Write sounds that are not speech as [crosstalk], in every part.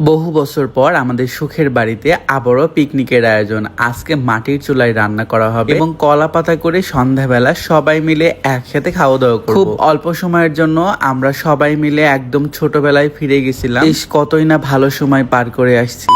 বহু বছর পর আমাদের সুখের বাড়িতে আবারও পিকনিকের আয়োজন। আজকে মাটির চুলায় রান্না করা হবে এবং কলা পাতা করে সন্ধ্যাবেলা সবাই মিলে একসাথে খাওয়া দাওয়া করব। খুব অল্প সময়ের জন্য আমরা সবাই মিলে একদম ছোটবেলায় ফিরে গেছিলাম। বেশ কতই না ভালো সময় পার করে আসছি।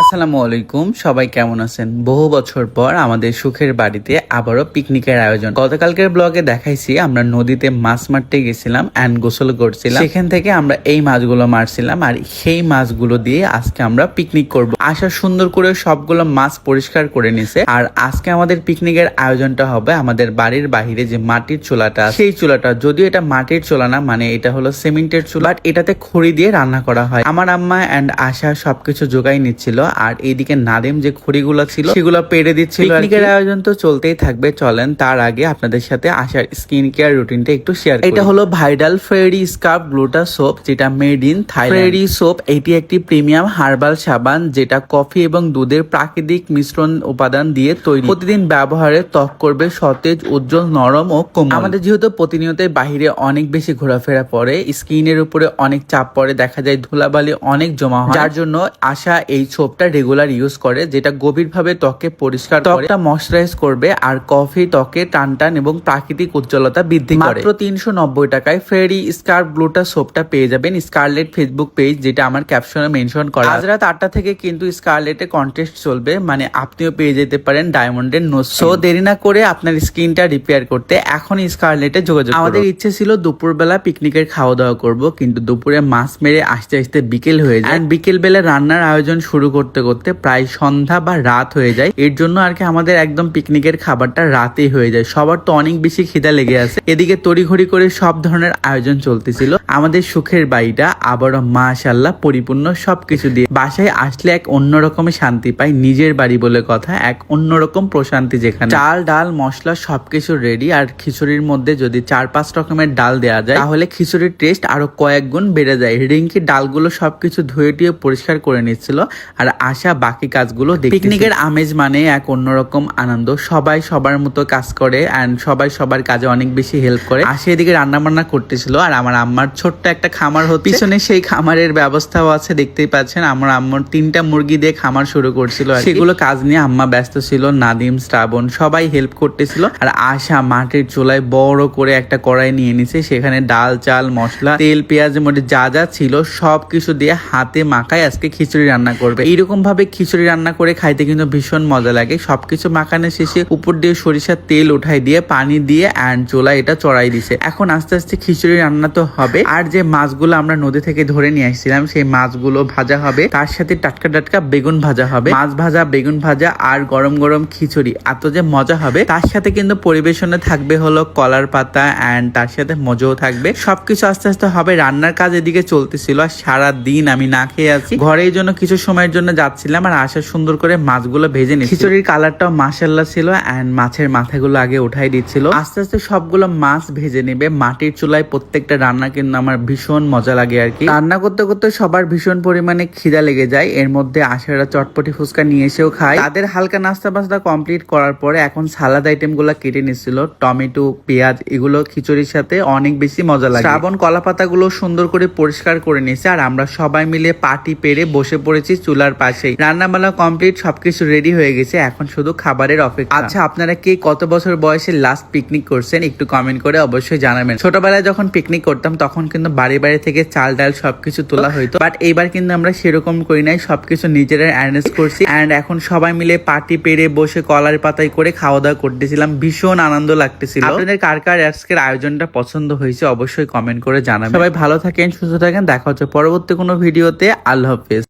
আসসালামু আলাইকুম, সবাই কেমন আছেন? বহু বছর পর আমাদের সুখের বাড়িতে আবারও পিকনিকের আয়োজন। গতকালকের ব্লগে দেখাইছি, আমরা নদীতে মাছ মারতে গেছিলাম অ্যান্ড গোসল করছিলাম। সেখান থেকে আমরা এই মাছগুলো মারছিলাম আর সেই মাছগুলো দিয়ে আজকে আমরা পিকনিক করব। আশা সুন্দর করে সবগুলো মাছ পরিষ্কার করে নিছে আর আজকে আমাদের পিকনিকের আয়োজনটা হবে আমাদের বাড়ির বাহিরে যে মাটির চুলাটা সেই চুলাটা, যদিও এটা মাটির চুলা না মানে এটা হলো সিমেন্টের চুলা এটাতে খড়ি দিয়ে রান্না করা হয়। আমার আম্মা অ্যান্ড আশা সবকিছু জোগাই নিচ্ছিল আর এইদিকে নাদিম যে খড়িগুলো ছিল সেগুলো পেরে দিচ্ছিল পিকনিকের আয়োজন তো চলতেই থাকবে চলেন তার আগে আপনাদের সাথে আশার স্কিন কেয়ার রুটিনটা একটু শেয়ার এটা হলো ভাইডাল ফ্রেডি স্কার্ফ গ্লুটা সোপ যেটা made in Thailand Freddy soap এটি একটি প্রিমিয়াম হার্বাল সাবান যেটা কফি এবং দুধের প্রাকৃতিক মিশ্রণ উপাদান দিয়ে তৈরি। প্রতিদিন ব্যবহারে ত্বক করবে সতেজ উজ্জ্বল নরম ও কোমল। আমাদের যেহেতু প্রতিনিয়ত বাহিরে অনেক বেশি ঘোরাফেরা পড়ে স্কিনের উপরে অনেক চাপ পড়ে দেখা যায় ধুলাবালি অনেক জমা হয়। যার জন্য আশা এই সোপটা রেগুলার ইউজ করে যেটা গভীরভাবে ত্বকে পরিষ্কার করে ত্বকটা ময়শ্চারাইজ করবে আর কফি ত্বকে টান টান এবং প্রাকৃতিক উজ্জ্বলতা বৃদ্ধি করে। মাত্র তিনশো নব্বই টাকায় ফেরি স্কার্ফ গ্লুটা সোপটা পেয়ে যাবেন স্কারলেট ফেসবুক পেজ যেটা আমার ক্যাপশনে মেনশন করা। আজ রাত আটটা থেকে কিন্তু স্কারলেটে কন্টেস্ট চলবে মানে আপনিও পেয়ে যেতে পারেন ডায়মন্ডের নো সো দেরি না করে আপনার স্কিনটা রিপেয়ার করতে এখনই স্কারলেটে যোগাযোগ আমাদের ইচ্ছে ছিল দুপুরবেলা পিকনিকের খাওয়া দাওয়া করব কিন্তু দুপুরে মাছ মেরে আসতে আসতে বিকেল হয়ে যায়। বিকেল বেলা রান্নার আয়োজন শুরু করতে করতে করতে প্রায় সন্ধ্যা বা রাত হয়ে যায়। এর জন্য আর কি আমাদের একদম পিকনিকের খাবারটা রাতেই হয়ে যায়। সবার তো অনেক বেশি খিদা লেগে আছে। এদিকে তড়িঘড়ি করে সব ধরনের আয়োজন চলতেছিল। আমাদের সুখের বাড়িটা আবারও মাশাল্লাহ পরিপূর্ণ সবকিছু দিয়ে। বাসায় আসলে এক অন্যরকমের শান্তি পাই নিজের বাড়ি বলে কথা, এক অন্যরকম প্রশান্তি যেখানে। চাল, ডাল, মশলা সবকিছু রেডি আর খিচুড়ির মধ্যে যদি চার পাঁচ রকমের ডাল দেওয়া যায়, তাহলে খিচুড়ির টেস্ট আরও কয়েক গুণ বেড়ে যায়। রিঙ্কি ডালগুলো সবকিছু ধুয়ে টুয়ে পরিষ্কার করে নিচ্ছিল। আর আশা বাকি কাজগুলো পিকনিকের আমেজ মানে এক অন্যরকম আনন্দ। সবাই সবার মতো কাজ করে অ্যান্ড সবাই সবার কাজে অনেক বেশি হেল্প করে। আশা এদিকে রান্না বান্না করতেছিল আর আমার আম্মার ছোট্ট একটা খামার হচ্ছে [laughs] পিছনে সেই খামারের ব্যবস্থাও আছে দেখতেই পাচ্ছেন। আমার আম্মার তিনটা মুরগি দিয়ে খামার শুরু করছিল সেগুলো কাজ নিয়ে আম্মা ব্যস্ত ছিল নাদিম শ্রাবণ সবাই হেল্প করতেছিল। আর আশা মাটির চুলায় বড় করে একটা কড়াই নিয়ে নিছে। সেখানে ডাল চাল মশলা তেল পেঁয়াজ মধ্যে যা যা ছিল সব কিছু দিয়ে হাতে মাখায় আজকে খিচুড়ি রান্না করবে। এইরকম ভাবে খিচুড়ি রান্না করে খাইতে কিন্তু ভীষণ মজা লাগে। সবকিছু মাখানোর শেষে উপর দিয়ে সরিষার তেল উঠাই দিয়ে, পানি দিয়ে অ্যান্ড চোলা এটা চড়াই দিছে। এখন আস্তে আস্তে খিচুড়ি রান্না তো হবে। আর যে মাছগুলো আমরা নদী থেকে ধরে নিয়ে আসছিলাম, সেই মাছগুলো ভাজা হবে। তার সাথে টাটকা টাটকা বেগুন ভাজা হবে। মাছ ভাজা, বেগুন ভাজা, আর গরম গরম খিচুড়ি। এত যে মজা হবে। তার সাথে কিন্তু পরিবেশনে থাকবে হলো কলার পাতা অ্যান্ড তার সাথে মজাও থাকবে। সবকিছু আস্তে আস্তে হবে। রান্নার কাজ এদিকে চলতেছিল। আর সারা দিন আমি না খেয়ে আছি। ঘরে জন্য কিছু সময়ের জন্য যাচ্ছিলাম আর আশা সুন্দর করে মাছগুলো ভেজে নিচ্ছি। খিচুড়ির কালারটাও মাসাল্লা ছিল অ্যান্ড মাছের মাথাগুলো আগে উঠাই দিচ্ছিল। আস্তে আস্তে সবগুলো মাছ ভেজে নেবে। মাটির চুলায় প্রত্যেকটা রান্না কিন্তু আমার ভীষণ মজা লাগে আর কি। রান্না করতে করতে সবার ভীষণ পরিমাণে খিদা লেগে যায়। এর মধ্যে আশারা চটপটি ফুচকা নিয়ে এসেও খায়। তাদের হালকা নাস্তা বাস্তা কমপ্লিট করার পরে এখন সালাদ আইটেমগুলা কেটে নিচ্ছিল। টমেটো, পেঁয়াজ, এগুলো খিচুড়ির সাথে অনেক বেশি মজা লাগে। শ্রাবণ কলা পাতাগুলো সুন্দর করে পরিষ্কার করে নিয়েছে। আর আমরা সবাই মিলে পাটি পেরে বসে পড়েছি চুলার পাশেই। রান্নাবান্না কমপ্লিট সবকিছু রেডি হয়ে গেছে। এখন শুধু খাবারের অপেক্ষা। আচ্ছা আপনারা কে কত বছর বয়সে লাস্ট পিকনিক করছেন একটু কমেন্ট করে অবশ্যই জানাবেন। ছোটবেলায় যখন পিকনিক করতাম, তখন কিন্তু বাড়ি বাড়ি থেকে চাল ডাল সবকিছু তোলা হইতো। বাট এইবার কিন্তু আমরা সেরকম করি নাই, সবকিছু নিজেরা অ্যারেঞ্জ করছি। অ্যান্ড এখন সবাই মিলে পার্টি পেরে বসে কলার পাতায় করে খাওয়া দাওয়া করতেছিলাম। ভীষণ আনন্দ লাগতেছিল। আপনাদের কার কার আজকের আয়োজনটা পছন্দ হয়েছে অবশ্যই কমেন্ট করে জানাবেন। সবাই ভালো থাকেন, সুস্থ থাকেন। দেখা হচ্ছে পরবর্তী কোনো ভিডিওতে আল্লাহ হাফেজ।